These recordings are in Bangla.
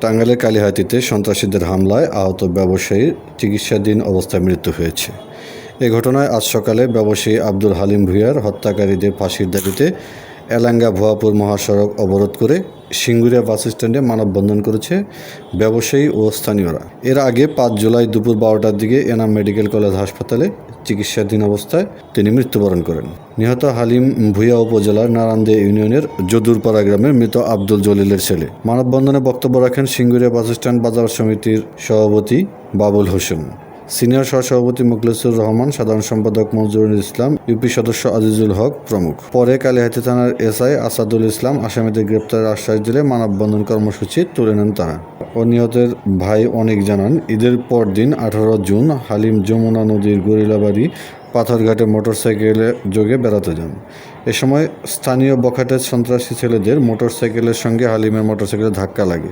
টাঙ্গাইলের কালিহাতিতে সন্ত্রাসীদের হামলায় আহত ব্যবসায়ীর চিকিৎসাধীন অবস্থায় মৃত্যু হয়েছে। এ ঘটনায় আজ সকালে ব্যবসায়ী আব্দুল হালিম ভুঁইয়ার হত্যাকারীদের ফাঁসির দাবিতে এলাঙ্গা ভুয়াপুর মহাসড়ক অবরোধ করে সিঙ্গুরিয়া বাস স্ট্যান্ডে মানববন্ধন করেছে ব্যবসায়ী ও স্থানীয়রা। এর আগে পাঁচ জুলাই দুপুর বারোটার দিকে এনাম মেডিকেল কলেজ হাসপাতালে চিকিৎসাধীন অবস্থায় তিনি মৃত্যুবরণ করেন। নিহত হালিম ভুইয়া উপজেলার নারান্দে ইউনিয়নের যদুরপাড়া গ্রামের মৃত আব্দুল জলিলের ছেলে। মানববন্ধনে বক্তব্য রাখেন সিঙ্গুরিয়া বাস স্ট্যান্ড বাজার সমিতির সভাপতি বাবুল হোসেন। সিনিয়র সহসভাপতি মুখলেসুর রহমান, সাধারণ সম্পাদক মঞ্জুরুল ইসলাম, ইউপি সদস্য আজিজুল হক প্রমুখ। পরে কালিহাতি থানার এসআই আসাদুল ইসলাম আসামিদের গ্রেপ্তারের আশ্বাস দিলে মানববন্ধন কর্মসূচি তুলে নেন তারা। নিহতের ভাই অনেক জানান, ঈদের পর দিন আঠারো জুন হালিম যমুনা নদীর গরিলাবাড়ি পাথরঘাটে মোটরসাইকেলে যোগে বেড়াতে যান। এ সময় স্থানীয় বখাটের সন্ত্রাসী ছেলেদের মোটরসাইকেলের সঙ্গে হালিমের মোটরসাইকেলে ধাক্কা লাগে।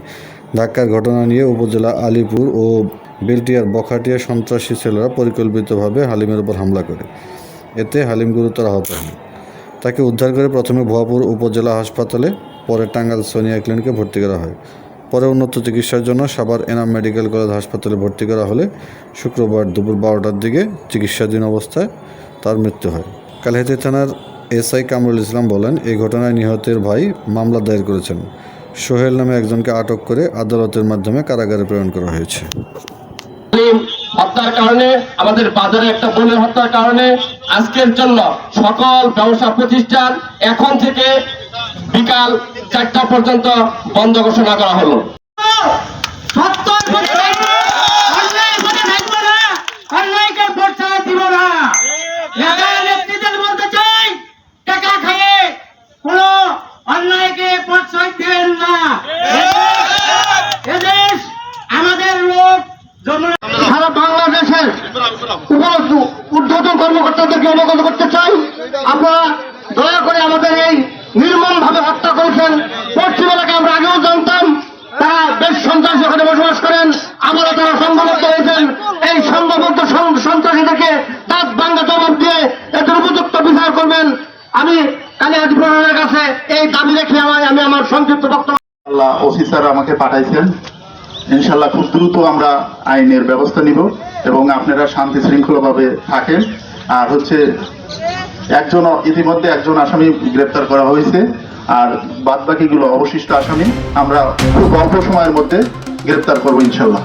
ধাক্কার ঘটনা নিয়ে উপজেলা আলিপুর ও বেলটিয়ার বখাটিয়া সন্ত্রাসী ছেলেরা পরিকল্পিতভাবে হালিমের উপর হামলা করে। এতে হালিম গুরুতর আহত হন। তাকে উদ্ধার করে প্রথমে ভুয়াপুর উপজেলা হাসপাতালে, পরে টাঙ্গাল সোনিয়া ক্লিনিকে ভর্তি করা হয়। পরে উন্নত চিকিৎসার জন্য সাভার এনাম মেডিকেল কলেজ হাসপাতালে ভর্তি করা হলে শুক্রবার দুপুর বারোটার দিকে চিকিৎসাধীন অবস্থায় তার মৃত্যু হয়। কালিহাতি থানার এসআই কামরুল ইসলাম বলেন এই ঘটনায় নিহতের ভাই মামলা দায়ের করেছেন। সোহেল নামে একজনকে আটক করে আদালতের মাধ্যমে কারাগারে প্রেরণ করা হয়েছে। হত্যার কারণে, আমাদের বাজারে একটা বোনের হত্যার কারণে আজকের জন্য সকল ব্যবসা প্রতিষ্ঠান এখন থেকে বিকাল চারটা পর্যন্ত বন্ধ ঘোষণা করা হলো। ঊর্ধ্বতন কর্মকর্তাদেরকে অবগত করতে চাই। আপনারা দয়া করে আমাদের এই নির্মম ভাবে হত্যা করেছেন। পশ্চিম এলাকায় আমরা আগেও জানতাম, তারা বেশ সন্ত্রাসী ওখানে বসবাস করেন। আমরা তারা সংঘবদ্ধ হয়েছেন। এই সংঘবদ্ধ সন্ত্রাসীদেরকে দাঁত ভাঙ্গা জবাব দিয়ে এদের উপযুক্ত বিচার করবেন। আমি কালিহাতি প্রশাসনের কাছে এই দাবি রেখে আমায় আমি আমার সংক্ষিপ্ত বক্তব্য আল্লাহ অফিসার আমাকে পাঠাইছেন। ইনশাল্লাহ খুব দ্রুত আমরা আইনের ব্যবস্থা নিব। এবং আপনারা শান্তি শৃঙ্খলাভাবে থাকেন। আর হচ্ছে একজন ইতিমধ্যে একজন আসামি গ্রেপ্তার করা হয়েছে। আর বাদ বাকিগুলো অবশিষ্ট আসামি আমরা খুব অল্প সময়ের মধ্যে গ্রেপ্তার করব ইনশাল্লাহ।